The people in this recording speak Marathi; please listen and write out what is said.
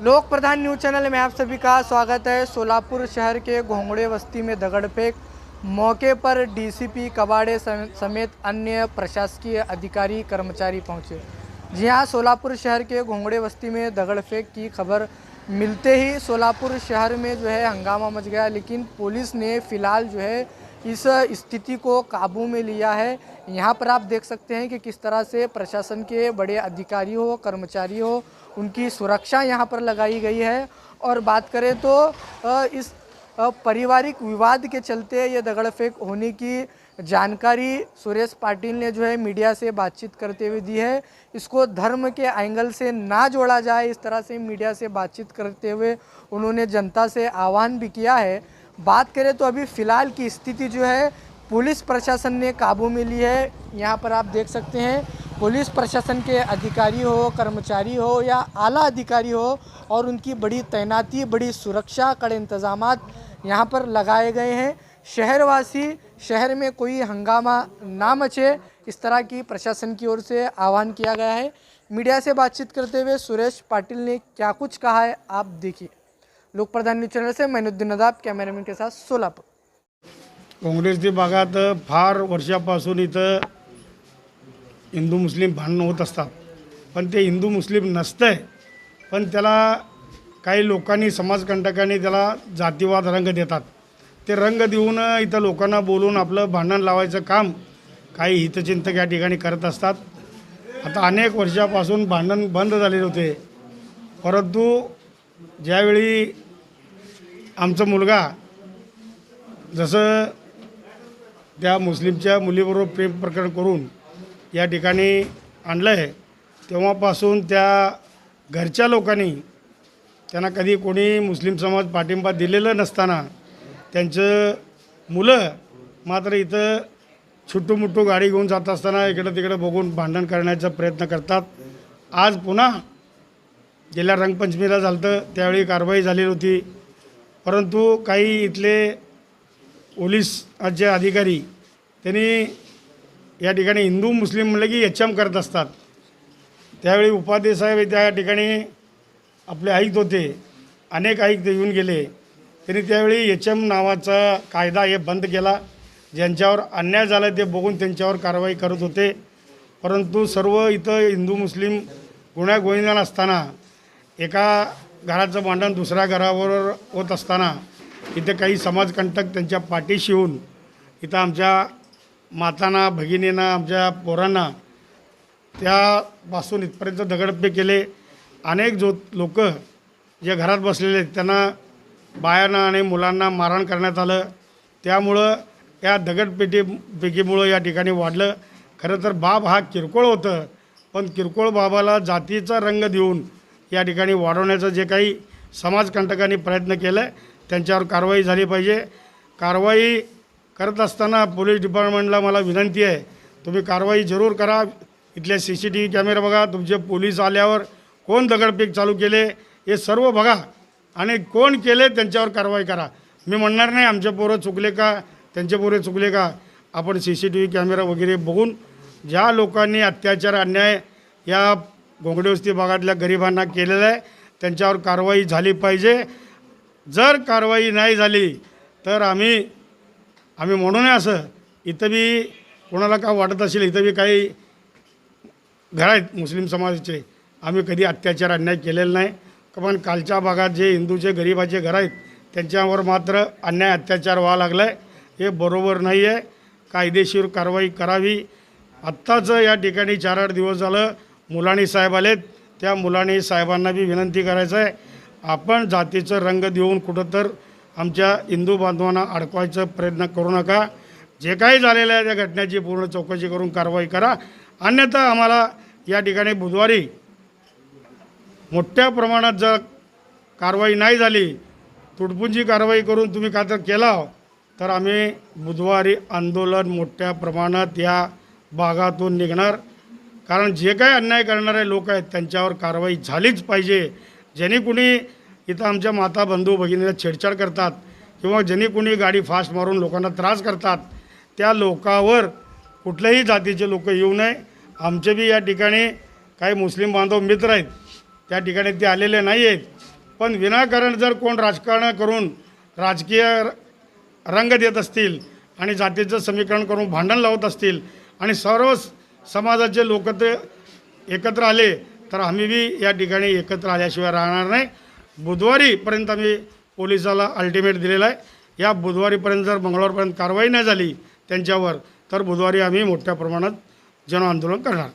लोक प्रधान न्यूज़ चैनल में आप सभी का स्वागत है। सोलापुर शहर के घोंगड़े बस्ती में दगड़फेंक मौके पर डीसीपी कबाड़े समेत अन्य प्रशासकीय अधिकारी, कर्मचारी पहुँचे। जी हाँ सोलापुर शहर के घोंगड़े बस्ती में दगड़फेंक की खबर मिलते ही सोलापुर शहर में जो है हंगामा मच गया, लेकिन पुलिस ने फ़िलहाल जो है इस स्थिति को काबू में लिया है। यहाँ पर आप देख सकते हैं कि किस तरह से प्रशासन के बड़े अधिकारी हो, कर्मचारी हो, उनकी सुरक्षा यहाँ पर लगाई गई है। और बात करें तो इस पारिवारिक विवाद के चलते ये दगड़फेंक होने की जानकारी सुरेश पाटिल ने जो है मीडिया से बातचीत करते हुए दी है। इसको धर्म के एंगल से ना जोड़ा जाए, इस तरह से मीडिया से बातचीत करते हुए उन्होंने जनता से आह्वान भी किया है। बात करें तो अभी फ़िलहाल की स्थिति जो है, पुलिस प्रशासन ने काबू में ली है। यहाँ पर आप देख सकते हैं, पुलिस प्रशासन के अधिकारी हो, कर्मचारी हो या आला अधिकारी हो और उनकी बड़ी तैनाती, बड़ी सुरक्षा, कड़े इंतज़ाम यहाँ पर लगाए गए हैं। शहरवासी, शहर में कोई हंगामा ना मचे, इस तरह की प्रशासन की ओर से आह्वान किया गया है। मीडिया से बातचीत करते हुए सुरेश पाटिल ने क्या कुछ कहा है, आप देखिए। लोकप्रधान न्यूज चॅनल से मैनुद्दीन नदाब कॅमेरामॅन के साथ सोलापूर. काँग्रेसच्या भागात फार वर्षापासून इथं हिंदू मुस्लिम भांडणं होत असतात. पण ते हिंदू मुस्लिम नसतंय. पण त्याला काही लोकांनी समाजकंटकांनी त्याला जातीवाद रंग देतात. ते रंग देऊन इथं लोकांना बोलून आपलं भांडण लावायचं काम काही हितचिंतक या ठिकाणी करत असतात. आता अनेक वर्षापासून भांडण बंद झालेले होते. परंतु ज्यावेळी आमचा मुलगा जसं त्या मुस्लिमच्या मुलीबरोबर प्रेम प्रकरण करून या ठिकाणी आणलं आहे तेव्हापासून त्या घरच्या लोकांनी त्यांना कधी कोणी मुस्लिम समाज पाठिंबा दिलेलं नसताना त्यांचं मुलं मात्र इथं छुट्टूमुट्टू गाडी घेऊन जात असताना इकडं तिकडं बघून भांडण करण्याचा प्रयत्न करतात. आज पुन्हा गेल्या रंगपंचमीला झालं होतं त्यावेळी कारवाई झालेली होती. परंतु काही इथले पोलीसचे अधिकारी त्यांनी या ठिकाणी हिंदू मुस्लिम म्हणलं की एच एम करत असतात. त्यावेळी उपाध्ये त्या ठिकाणी आपले आयुक्त होते अनेक आयुक्त येऊन गेले. त्यांनी त्यावेळी एच एम नावाचा कायदा हे बंद केला ज्यांच्यावर अन्याय झाला ते बघून त्यांच्यावर कारवाई करत होते. परंतु सर्व इथं हिंदू मुस्लिम गुन्ह्या गोविंदा असताना एका घराचं भांडण दुसऱ्या घरावर होत असताना इथे काही समाजकंटक त्यांच्या पाठीशी येऊन इथं आमच्या मातांना भगिनींना आमच्या पोरांना त्यापासून इथपर्यंत दगडपे केले. अनेक जो लोक जे घरात बसलेले आहेत त्यांना बायांना आणि मुलांना मारहाण करण्यात आलं. त्यामुळं या दगडपेटी पेकीमुळं या ठिकाणी वाढलं. खरं तर बाब हा किरकोळ होतं पण किरकोळ बाबाला जातीचा रंग देऊन या ठिकाणी वाढवण्याचं जे काही समाजकंटकांनी प्रयत्न केला आहे त्यांच्यावर कारवाई झाली पाहिजे. कारवाई करत असताना पोलीस डिपार्टमेंटला मला विनंती आहे तुम्ही कारवाई जरूर करा. इथले C C T V camera बघा तुमचे पोलीस आल्यावर कोण दगडफेक चालू केले हे सर्व बघा. आणि कोण केले त्यांच्यावर कारवाई करा. मी म्हणणार नाही आमचे पोरं चुकले का त्यांचे पोरं चुकले का. आपण C C T V camera वगैरे बघून ज्या लोकांनी अत्याचार अन्याय या घोंगडे भागातल्या गरिबांना केलेलं आहे. त्यांच्यावर कारवाई झाली पाहिजे. जर कारवाई नाही झाली तर आम्ही आम्ही म्हणू नये असं. इथं बी कोणाला का वाटत असेल इथं बी काही घर आहेत मुस्लिम समाजाचे. आम्ही कधी अत्याचार अन्याय केलेला नाही. पण कालच्या भागात जे हिंदूचे गरिबाचे घर आहेत त्यांच्यावर मात्र अन्याय अत्याचार व्हावा लागला आहे हे बरोबर नाही आहे कायदेशीर कारवाई करावी. आत्ताच या ठिकाणी चार आठ दिवस झालं मुलाणी साहेब आलेत त्या मुलाणी साहेबांना बी विनंती करायचं आहे आपण जातीचं रंग देऊन कुठं तर आमच्या हिंदू बांधवांना अडकवायचा प्रयत्न करू नका. जे काही झालेलं आहे त्या घटनेची पूर्ण चौकशी करून कारवाई करा. अन्यथा आम्हाला या ठिकाणी बुधवारी मोठ्या प्रमाणात जर कारवाई नाही झाली तुटपुंजी कारवाई करून तुम्ही का तर केला हो? तर आम्ही बुधवारी आंदोलन मोठ्या प्रमाणात या भागातून निघणार. कारण जे काही अन्याय करणारे लोक आहेत त्यांच्यावर कारवाई झालीच पाहिजे. ज्यांनी कुणी इथं आमच्या माता बंधू भगिनीला छेडछाड करतात किंवा ज्यांनी कुणी गाडी फास्ट मारून लोकांना त्रास करतात त्या लोकावर कुठल्याही जातीचे लोक येऊ नये. आमचे बी या ठिकाणी काही मुस्लिम बांधव मित्र आहेत त्या ठिकाणी ते आलेले नाही आहेत. पण विनाकारण जर कोण राजकारण करून राजकीय रंग देत असतील आणि जातीचं समीकरण करून भांडण लावत असतील आणि सर्व समाजाचे लोक ते एकत्र आले तर आम्ही बी या ठिकाणी एकत्र आल्याशिवाय राहणार नाही. बुधवारीपर्यंत आम्ही पोलिसाला अल्टिमेट दिलेला आहे. या बुधवारीपर्यंत जर मंगळवारपर्यंत कारवाई नाही झाली त्यांच्यावर तर बुधवारी आम्ही मोठ्या प्रमाणात जनआंदोलन करणार.